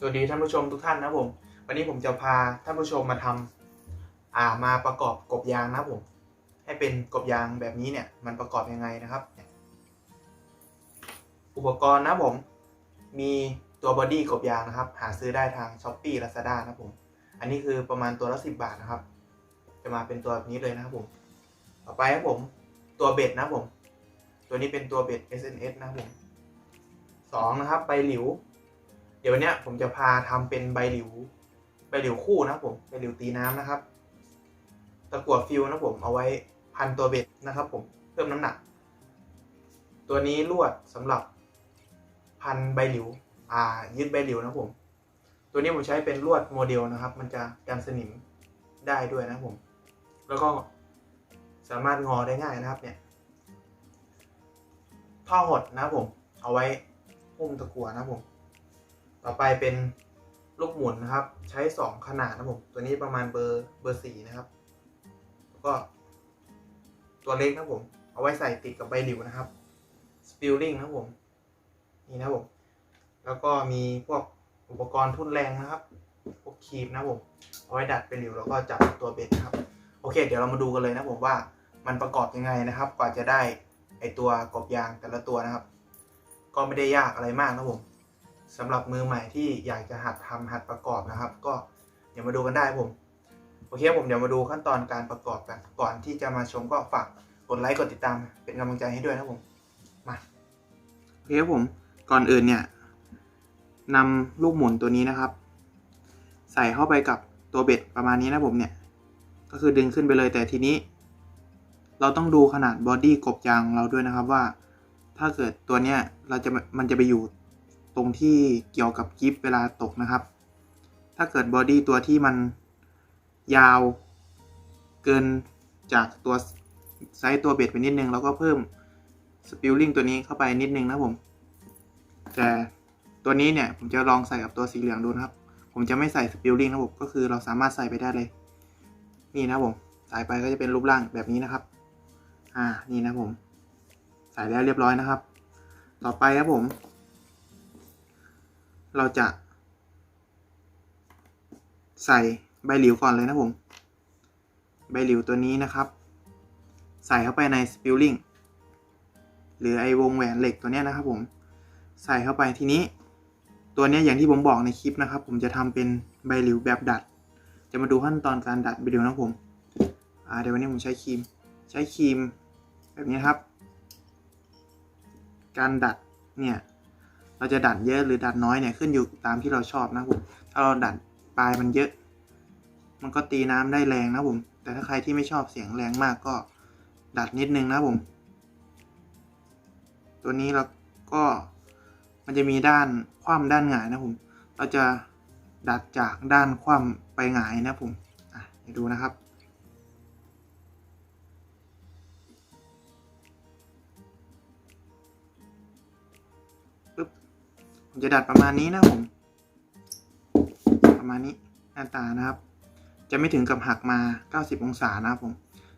สวัสดีท่านผู้ชมทุกท่านนะผม วันนี้ผมจะพาท่านผู้ชมมาทำอ่ามาประกอบกบยางนะผม ให้เป็นกบยางแบบนี้เนี่ยมันประกอบยังไงนะครับ อุปกรณ์นะผม มีตัวบอดี้กบยางนะครับ หาซื้อได้ทาง s h อ p e e Lazada นะผม อันนี้คือประมาณตัวละสิบาทนะครับ จะมาเป็นตัวแบบนี้เลยนะครับผม ต่อไปครับผมตัวเบ็ดนะผม ตัวนี้เป็นตัวเบ็ด SNS นะครับผมสองนะครับใบหลิว ดี๋ยววันนี้ผมจะพาทำเป็นใบหลิว ใบหลิวคู่นะผมใบหลิวตีน้ำนะครับ ตะกั่วฟิวนะผมเอาไว้พันตัวเบ็ดนะครับ ผมเพิ่มน้ำหนัก ตัวนี้ลวดสำหรับพันใบหลิว อ่า ยึดใบหลิวนะผม ตัวนี้ผมใช้เป็นลวดโมเดลนะครับ มันจะกันสนิมได้ด้วยนะผม แล้วก็สามารถงอได้ง่ายนะครับเนี่ย ท่อหดนะผม เอาไว้หุ้มตะกั่วนะผม ต่อไปเป็นลูกหมุนนะครับ ใช้ 2 ขนาดนะผม ตัวนี้ประมาณเบอร์เบอร์สี่นะครับ แล้วก็ตัวเล็กนะผม เอาไว้ใส่ติดกับใบหลิวนะครับสปิลลิงนะผม นี่นะผม แล้วก็มีพวกอุปกรณ์ทุ่นแรงนะครับ พวกครีมนะผม เอาไว้ดัดใบหลิวแล้วก็จับตัวเบ็ดนะครับ โอเค เดี๋ยวเรามาดูกันเลยนะผมว่ามันประกอบยังไงนะครับ กว่าจะได้ไอตัวกบยางแต่ละตัวนะครับ ก็ไม่ได้ยากอะไรมากนะผม สำหรับมือใหม่ที่อยากจะหัดทำหัดประกอบนะครับ ก็เดี๋ยวมาดูกันได้ผมโอเคผมเดี๋ยวมาดูขั้นตอนการประกอบกันก่อนที่จะมาชมก็ฝากกดไลค์กดติดตาม เป็นกำลังใจให้ด้วยนะผมมาโอเคครับผมก่อนอื่นเนี่ยนำลูกหมุนตัวนี้นะครับ ใส่เข้าไปกับตัวเบ็ดประมาณนี้นะผมเนี่ย ก็คือดึงขึ้นไปเลยแต่ทีนี้ เราต้องดูขนาดบอดี้กบยางเราด้วยนะครับว่า ถ้าเกิดตัวเนี้ยเราจะมันจะไปอยู่ ตรงที่เกี่ยวกับกิฟเวลาตกนะครับ ถ้าเกิดบอดี้ตัวที่มันยาวเกินจากตัวไซส์ตัวเบ็ดไปนิดนึงเราก็เพิ่มสปิลลิงตัวนี้เข้าไปนิดนึงนะผม แต่ตัวนี้เนี่ยผมจะลองใส่กับตัวสีเหลืองดูนะครับ ผมจะไม่ใส่สปิลลิงนะผมก็คือเราสามารถใส่ไปได้เลย นี่นะผมใส่ไปก็จะเป็นรูปร่างแบบนี้นะครับ อ่านี่นะผม ใส่แล้วเรียบร้อยนะครับ ต่อไปครับผม เราจะ ใส่ใบหลิวก่อนเลยนะผม ใบหลิวตัวนี้นะครับ ใส่เข้าไปในสปิลลิงหรือไอวงแหวนเหล็กตัวนี้นะครับผม ใส่เข้าไปทีนี้ ตัวนี้อย่างที่ผมบอกในคลิปนะครับ ผมจะทำเป็นใบหลิวแบบดัด จะมาดูขั้นตอนการดัดใบหลิวนะผมอ่าเดี๋ยววันนี้ผมใช้ครีม ใช้ครีมแบบนี้ครับ การดัดเนี่ย เราจะดัดเยอะหรือดัดน้อยเนี่ยขึ้นอยู่ตามที่เราชอบนะผมถ้าเราดัดปลายมันเยอะ มันก็ตีน้ำได้แรงนะผม แต่ถ้าใครที่ไม่ชอบเสียงแรงมากก็ดัดนิดนึงนะผม ตัวนี้เราก็มันจะมีด้านคว่ำด้านหงายนะผม เราจะดัดจากด้านคว่ำไปหงายนะผมอะเดี๋ยวดูนะครับ จะดัดประมาณนี้นะผม ประมาณนี้หน้าตานะครับ จะไม่ถึงกับหักมา 90 องศานะครับผม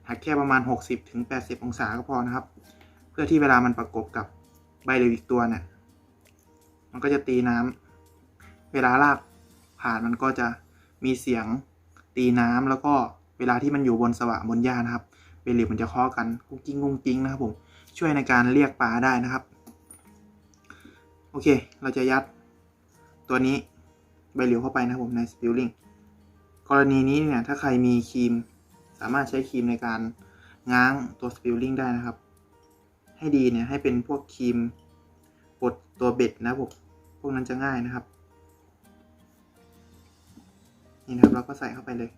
หักแค่ประมาณ 60ถึง80 องศาก็พอนะครับ เพื่อที่เวลามันประกบกับใบเหลวอีกตัวเนี่ยมันก็จะตีน้ำเวลาลากผ่านมันก็จะมีเสียงตีน้ำแล้วก็เวลาที่มันอยู่บนสวะบนหญ้านะครับใบเหลวมันจะเคาะกันกุ้งกิ้งกุ้งกิ้งนะครับผมช่วยในการเรียกปลาได้นะครับ โอเค เราจะยัดตัวนี้ใบเหลียวเข้าไปนะผมในสปิลลิงกรณีนี้เนี่ยถ้าใครมีครีม สามารถใช้ครีมในการง้างตัวสปิลลิงได้นะครับ ให้ดีเนี่ยให้เป็นพวกครีมบดตัวเบ็ดนะผมพวกนั้นจะง่ายนะครับ นี่นะครับเราก็ใส่เข้าไปเลย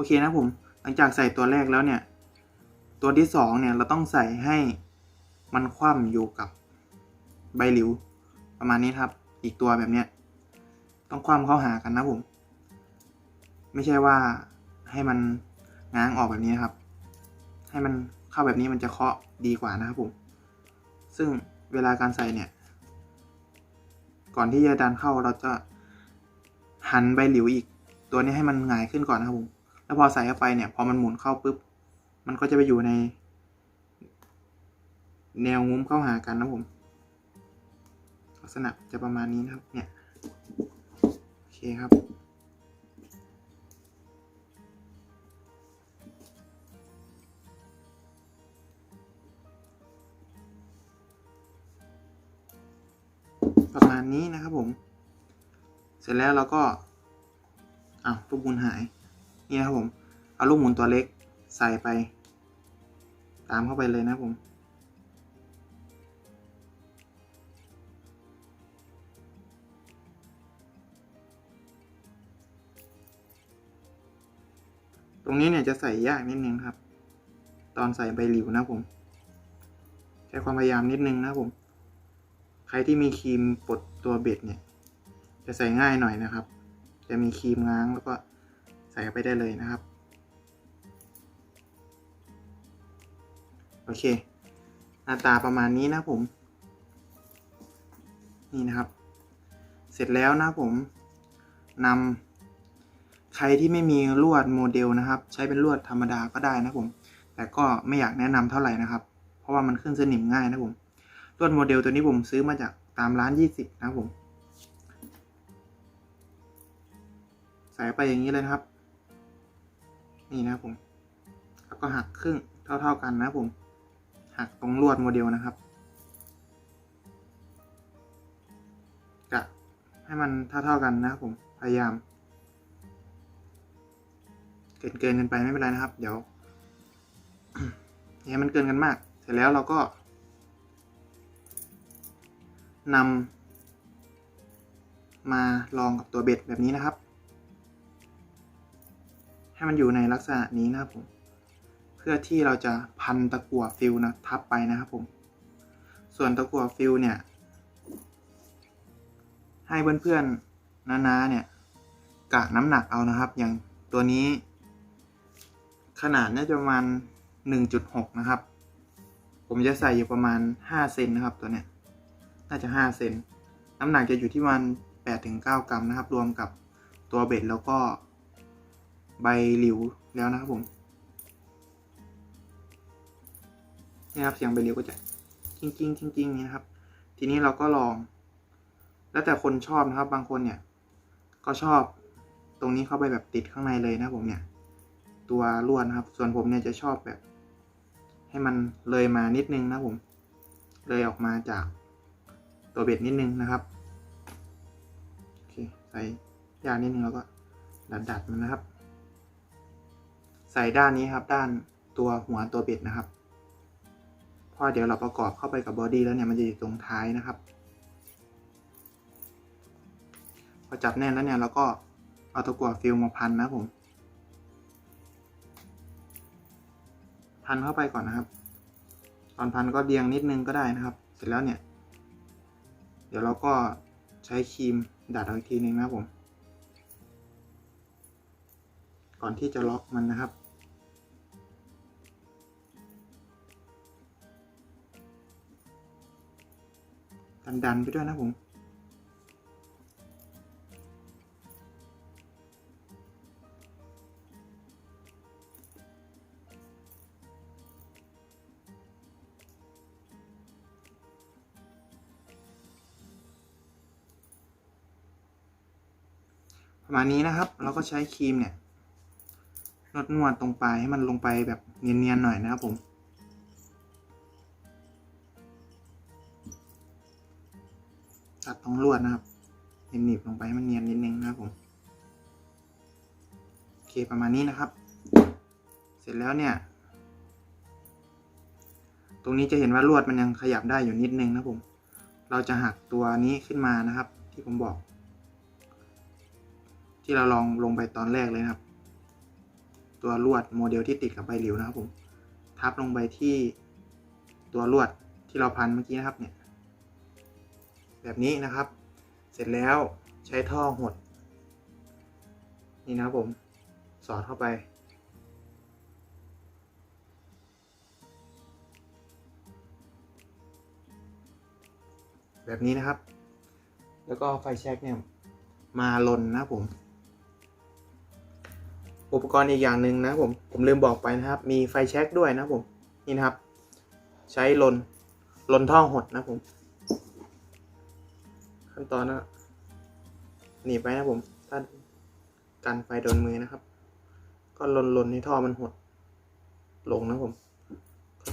อเคนะผม หลังจากใส่ตัวแรกแล้วเนี่ย ตัวที่สองเนี่ย เราต้องใส่ให้มันคว่ำอยู่กับใบหลิว ประมาณนี้ครับ อีกตัวแบบเนี้ย ต้องคว่ำเข้าหากันนะผม ไม่ใช่ว่าให้มันง้างออกแบบนี้นครับ ให้มันเข้าแบบนี้มันจะเคาะดีกว่านะครับผม ซึ่งเวลาการใส่เนี่ย ก่อนที่จะดันเข้าเราจะหันใบหลิวอีก ตัวนี้ให้มันหงายขึ้นก่อนนะครับผม แล้วพอใส่เข้าไปเนี่ย พอมันหมุนเข้าปุ๊บ มันก็จะไปอยู่ใน แนวงุ้มเข้าหากันนะผม ลักษณะจะประมาณนี้นะครับ เนี่ย โอเคครับประมาณนี้นะครับผม เสร็จแล้วเราก็อ้าวลูกหมุนหาย นี่นะครับผม เอาลูกหมุนตัวเล็กใส่ไป ตามเข้าไปเลยนะครับผม ตรงนี้เนี่ยจะใส่ยากนิดนึงครับ ตอนใส่ใบหลิวนะครับผม ใช้ความพยายามนิดนึงนะครับผม ใครที่มีครีมปลดตัวเบ็ดเนี่ย จะใส่ง่ายหน่อยนะครับ จะมีครีมง้างแล้วก็ ใส่เข้าไปได้เลยนะครับ โอเค หน้าตาประมาณนี้นะผม นี่นะครับ เสร็จแล้วนะผมนำใครที่ไม่มีลวดโมเดลนะครับ ใช้เป็นลวดธรรมดาก็ได้นะผม แต่ก็ไม่อยากแนะนำเท่าไหร่นะครับ เพราะว่ามันขึ้นสนิมง่ายนะผมลวดโมเดลตัวนี้ผมซื้อมาจากตามร้าน 20 นะครับผม ใส่ไปอย่างนี้เลยนะครับ นี่นะผมแล้วก็หักครึ่งเท่า ๆกันนะผม หักตรงลวดโมเดลนะครับกะให้มันเท่าๆกันนะครับผมพยายาม เกินเกินกันไปไม่เป็นไรนะครับ เดี๋ยวอย่าให้มันเกินกันมาก เสร็จแล้วเราก็นำมาลองกับตัวเบ็ดแบบนี้นะครับ ให้มันอยู่ในลักษณะนี้นะครับผม เพื่อที่เราจะพันตะกั่วฟิลนะทับไปนะครับผม ส่วนตะกั่วฟิลเนี่ย ให้เพื่อนๆน้าๆเนี่ยกะน้ำหนักเอานะครับ อย่างตัวนี้ ขนาดน่าจะประมาณ 1.6 นะครับ ผมจะใส่อยู่ประมาณ 5 เซนนะครับตัวเนี้ย น่าจะ 5 เซน น้ำหนักจะอยู่ที่ประมัน8-9 กรัมนะครับ รวมกับตัวเบ็ดแล้วก็ ใบหลิวแล้วนะครับผมนี่ครับเสียงใบหลิวก็จะจริงจริงจริงจริงนี่นะครับ ทีนี้เราก็ลอง แล้วแต่คนชอบนะครับ บางคนเนี่ย ก็ชอบตรงนี้เข้าไปแบบติดข้างในเลยนะครับผมเนี่ย ตัวลวดนะครับ ส่วนผมเนี่ยจะชอบแบบ ให้มันเลยมานิดนึงนะครับผม เลยออกมาจากตัวเบ็ดนิดนึงนะครับโอเคใส่ยานิดนึงแล้วก็ดัดดัดมันนะครับ ใส่ด้านนี้ครับ ด้านตัวหัวตัวเบ็ดนะครับพราะเดี๋ยวเราประกอบเข้าไปกับบอดี้แล้วเนี่ยมันจะอยู่ตรงท้ายนะครับ พอจับแน่นแล้วเนี่ยเราก็เอาตะกั่วฟิลมาพันนะผม พันเข้าไปก่อนนะครับ ตอนพันก็เรียงนิดนึงก็ได้นะครับ เสร็จแล้วเนี่ย เดี๋ยวเราก็ใช้ครีมดัดเอาอีกทีนึงนะผม ก่อนที่จะล็อกมันนะครับ ดันๆไปด้วยนะผมประมาณนี้นะครับ เราก็ใช้ครีมเนี่ยนวดนวดตรงปลายให้มันลงไปแบบเนียนๆหน่อยนะครับผม ตัดตรงลวดนะครับหนีบลงไปให้มันเนียนนิดนึงนะครับผมโอเคประมาณนี้นะครับ เสร็จแล้วเนี่ย ตรงนี้จะเห็นว่าลวดมันยังขยับได้อยู่นิดนึงนะผม เราจะหักตัวนี้ขึ้นมานะครับ ที่ผมบอก ที่เราลองลงไปตอนแรกเลยนะครับ ตัวลวดโมเดลที่ติดกับใบหลิวนะครับผม ทับลงไปที่ตัวลวดที่เราพันเมื่อกี้นะครับเนี่ย แบบนี้นะครับ เสร็จแล้วใช้ท่อหด นี่นะครับผม สอดเข้าไป แบบนี้นะครับ แล้วก็ไฟแช็กเนี่ย มาลนนะผม อุปกรณ์อีกอย่างหนึ่งนะผม ผมลืมบอกไปนะครับ มีไฟแช็กด้วยนะผม นี่นะครับ ใช้ลนลนท่อหดนะผม ขั้นตอนนะหนีไปนะผมถ้ากันไฟโดนมือนะครับ ก็ลนลนให้ท่อมันหด ลงนะผม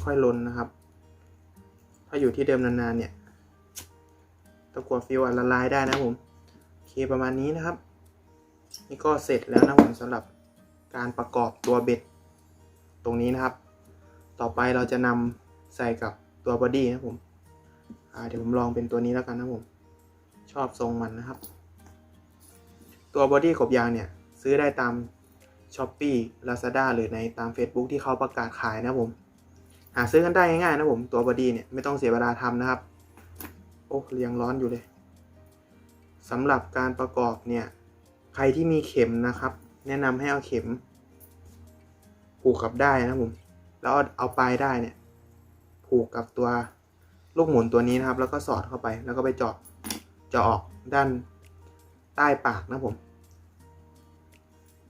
ค่อยๆลนนะครับ ถ้าอยู่ที่เดิมนานๆเนี่ยตะกั่วฟิวอะละลายได้นะผมโอเคประมาณนี้นะครับ นี่ก็เสร็จแล้วนะผมสำหรับการประกอบตัวเบ็ดตรงนี้นะครับ ต่อไปเราจะนำใส่กับตัวบอดี้นะผมเดี๋ยวผมลองเป็นตัวนี้แล้วกันนะผม ชอบทรงมันนะครับ ตัวบอดี้กบยางเนี่ย ซื้อได้ตาม s h อ p e e Lazada หรือในตาม Facebook ที่เขาประกาศขายนะผม หาซื้อกันได้ง่ายๆนะผมตัวบอดี้เนี่ยไม่ต้องเสียเวลาทำนะครับ โอ้ยังร้อนอยู่เลยสำหรับการประกอบเนี่ย ใครที่มีเข็มนะครับ แนะนำให้เอาเข็ม ผูกกับได้นะผม แล้วเอาปลายได้เนี่ย ผูกกับตัวลูกหมุนตัวนี้นะครับ แล้วก็สอดเข้าไป แล้วก็ไปเจาะ จะออกด้านใต้ปากนะผม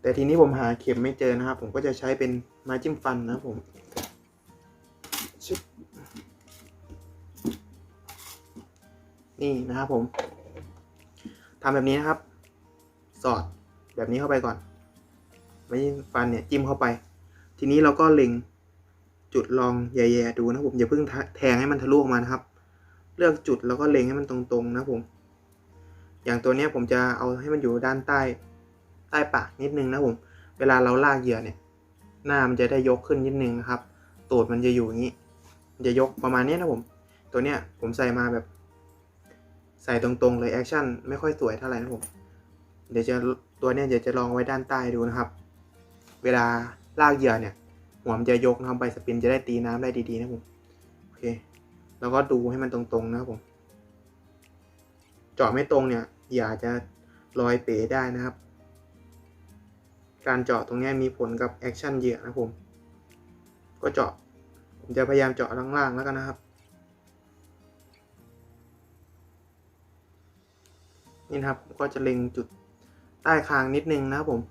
แต่ทีนี้ผมหาเข็มไม่เจอนะครับ ผมก็จะใช้เป็นไม้จิ้มฟันนะผมนี่นะครับผมทำแบบนี้นะครับ สอดแบบนี้เข้าไปก่อน ไม้จิ้มฟันเนี่ยจิ้มเข้าไป ทีนี้เราก็เล็งจุดลองแย่ๆดูนะผมอย่าเพิ่งแทงให้มันทะลุออกมานะครับ เลือกจุดแล้วก็เล็งให้มันตรงๆนะผม อย่างตัวเนี้ยผมจะเอาให้มันอยู่ด้านใต้ใต้ปากนิดนึงนะผม เวลาเราลากเหยื่อเนี่ย หน้ามันจะได้ยกขึ้นนิดนึงนะครับ ตูดมันจะอยู่อย่างนี้ มันจะยกประมาณนี้นะผม ตัวเนี้ยผมใส่มาแบบ ใส่ตรงๆเลยแอคชั่นไม่ค่อยสวยเท่าไหร่นะผม เดี๋ยวจะตัวเนี้ยเดี๋ยวจะลองไว้ด้านใต้ดูนะครับ เวลาลากเหยื่อเนี่ย หัวมันจะยกนะครับใบสปินจะได้ตีน้ำได้ดีๆนะผม โอเค แล้วก็ดูให้มันตรงๆนะครับผม เจาะไม่ตรงเนี่ยเหยื่อจะลอยเป๋ได้นะครับ การเจาะตรงนี้มีผลกับแอคชั่นเหยื่อนะผม ก็เจาะผมจะพยายามเจาะล่างๆแล้วกันนะครับ นี่นะครับผมก็จะเล็งจุดใต้คางนิดนึงนะครับผม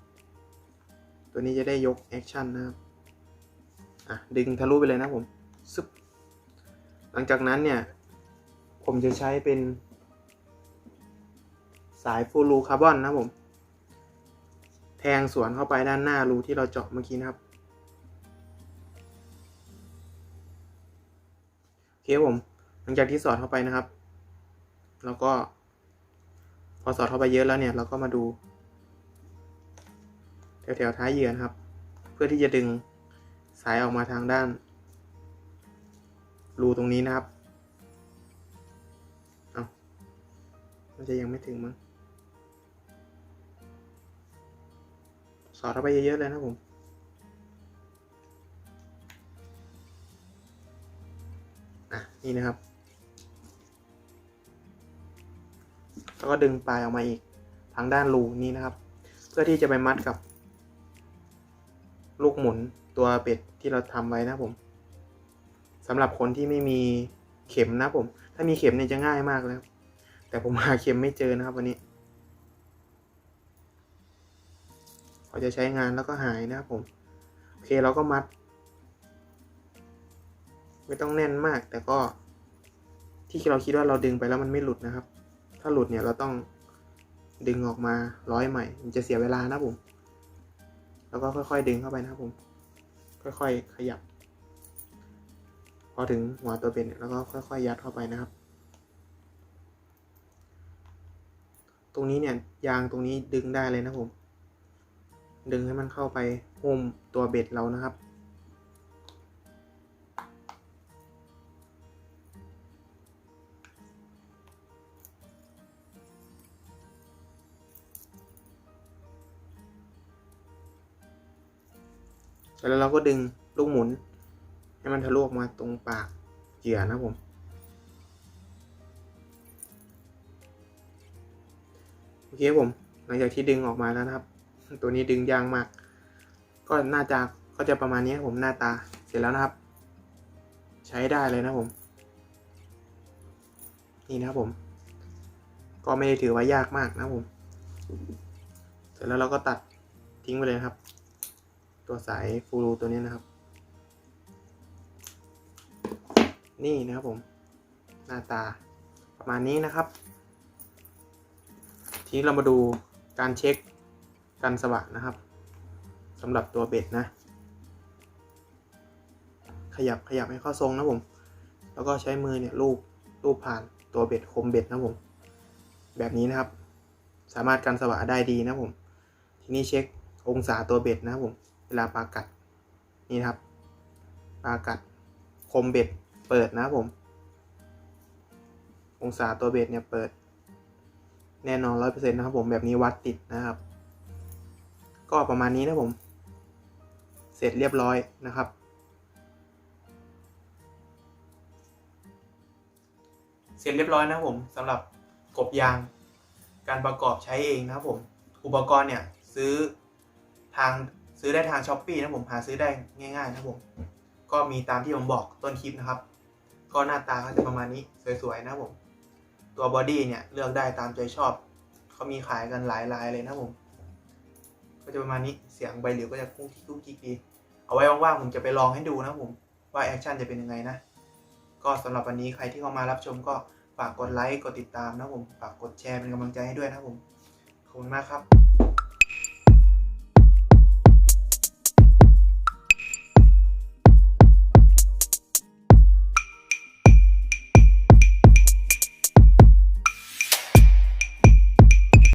ตัวนี้จะได้ยกแอคชั่นนะครับอะดึงทะลุไปเลยนะผมซึบหลังจากนั้นเนี่ย ผมจะใช้เป็น สายฟูลูคาร์บอนนะผม แทงสวนเข้าไปด้านหน้ารูที่เราเจาะเมื่อกี้นะครับโอเคผม หลังจากที่สอดเข้าไปนะครับ แล้วก็ พอสอดเข้าไปเยอะแล้วเนี่ย เราก็มาดู แถวๆท้ายเหยื่อนะครับ เพื่อที่จะดึงสายออกมาทางด้าน รูตรงนี้นะครับ เอามันจะยังไม่ถึงมั้ง สอดเข้าไปเยอะๆเลยนะผมอะนี่นะครับ แล้วก็ดึงปลายออกมาอีกทางด้านรูนี้นะครับ เพื่อที่จะไปมัดกับ ลูกหมุนตัวเป็ดที่เราทำไว้นะผมสำหรับคนที่ไม่มีเข็มนะผม ถ้ามีเข็มเนี่ยจะง่ายมากแล้ว แต่ผมหาเข็มไม่เจอนะครับวันนี้ เขาจะใช้งานแล้วก็หายนะครับผม โอเคเราก็มัด ไม่ต้องแน่นมากแต่ก็ ที่เราคิดว่าเราดึงไปแล้วมันไม่หลุดนะครับ ถ้าหลุดเนี่ยเราต้องดึงออกมาร้อยใหม่ มันจะเสียเวลานะผม แล้วก็ค่อยๆดึงเข้าไปนะครับผม ค่อยๆขยับ พอถึงหัวตัวเป็นแล้วก็ค่อยๆยัดเข้าไปนะครับ ตรงนี้เนี่ยยางตรงนี้ดึงได้เลยนะผม ดึงให้มันเข้าไปหุ้มตัวเบ็ดเรานะครับ แล้วเราก็ดึงลูกหมุน ให้มันทะลุออกมาตรงปากเหยื่อนะผมโอเคผม หลังจากที่ดึงออกมาแล้วนะครับ ตัวนี้ดึงยางมาก ก็น่าจะก็จะประมาณนี้ผมหน้าตาเสร็จแล้วนะครับ ใช้ได้เลยนะผม นี่นะครับผม ก็ไม่ได้ถือว่ายากมากนะผม เสร็จแล้วเราก็ตัดทิ้งไปเลยครับ ตัวสายฟูรูตัวนี้นะครับ นี่นะครับผม หน้าตาประมาณนี้นะครับ ทีนี้เรามาดูการเช็ค กันสว่างนะครับสำหรับตัวเบ็ดนะ ขยับขยับให้เข้าทรงนะผม แล้วก็ใช้มือเนี่ยลูบลูบผ่านตัวเบ็ดคมเบ็ดนะผม แบบนี้นะครับ สามารถกันสว่างได้ดีนะผม ทีนี้เช็คองศาตัวเบ็ดนะครับผม เวลาปลากัดนี่นครับปลากัดคมเบ็ดเปิดนะครับผม องศาตัวเบ็ดเนี่ยเปิด แน่นอนร้อยเปอร์เซ็นต์นะครับผมแบบนี้วัดติดนะครับ ก็ประมาณนี้นะผม เสร็จเรียบร้อยนะครับ เสร็จเรียบร้อยนะผมสำหรับกบยาง การประกอบใช้เองนะครับผม อุปกรณ์เนี่ยซื้อทางซื้อได้ทางช้อปปีนะผมหาซื้อได้ง่ายๆนะผม ก็มีตามที่ผมบอกต้นคลิปนะครับ ก็หน้าตาก็จะประมาณนี้สวยๆนะผม ตัวบอดี้เนี่ยเลือกได้ตามใจชอบ เขามีขายกันหลายลายเลยนะผม ก็จะประมาณนี้เสียงใบเหลียวก็จะคุ้งคิกคุ้งคิกดี เอาไว้ว่างๆผมจะไปลองให้ดูนะผมว่าแอคชั่นจะเป็นยังไงนะ ก็สำหรับวันนี้ใครที่เข้ามารับชมก็ฝากกดไลค์กดติดตามนะผมฝากกดแชร์เป็นกำลังใจให้ด้วยนะผมขอบคุณมากครับ